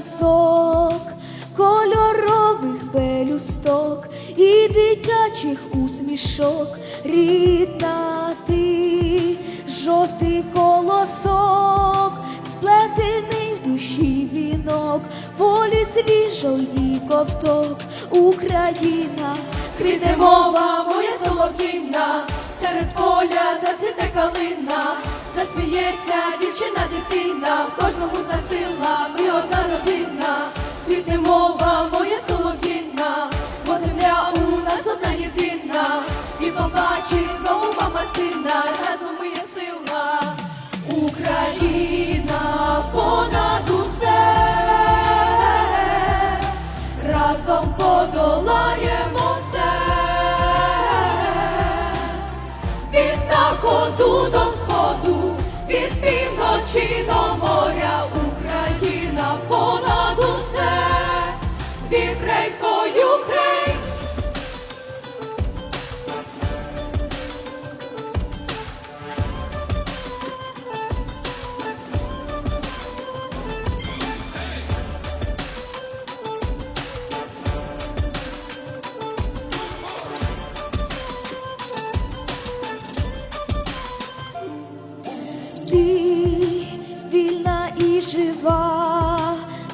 Казок, кольорових пелюсток і дитячих усмішок, рідна ти, жовтий колосок, сплетений в душі вінок, волі свіжої ковток, Україна, Квіти мова, моя солов'їна, серед поля засвіте калина, засміється дівчина дитина, в кожному засила, і побачить знову мама сина, разом ми є сила, Україна понад усе разом подолаємо все. Від заходу до сходу, від півночі до моря, жива,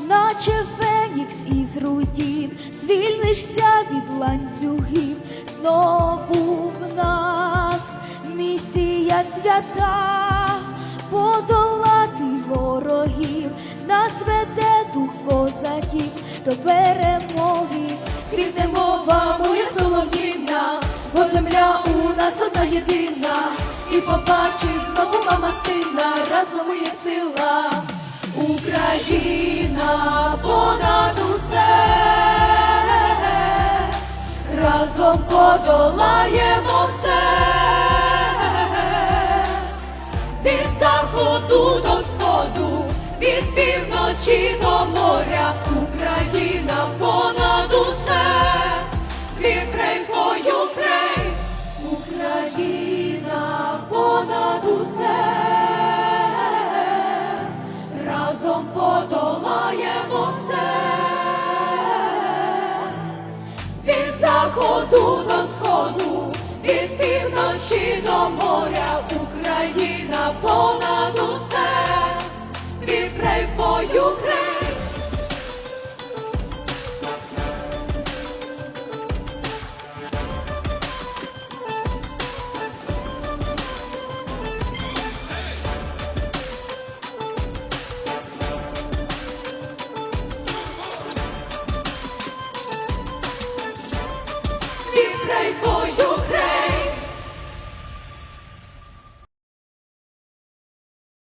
наче фенікс із руїн, звільнишся від ланцюгів, знову в нас місія свята, подолати ворогів, нас веде дух козаків до перемоги. Квітне мова, моя солов'їна, бо земля у нас одна єдина, і побачить знову мама сина, разом є сила, Україна понад усе, разом подолаємо все, від заходу до Тут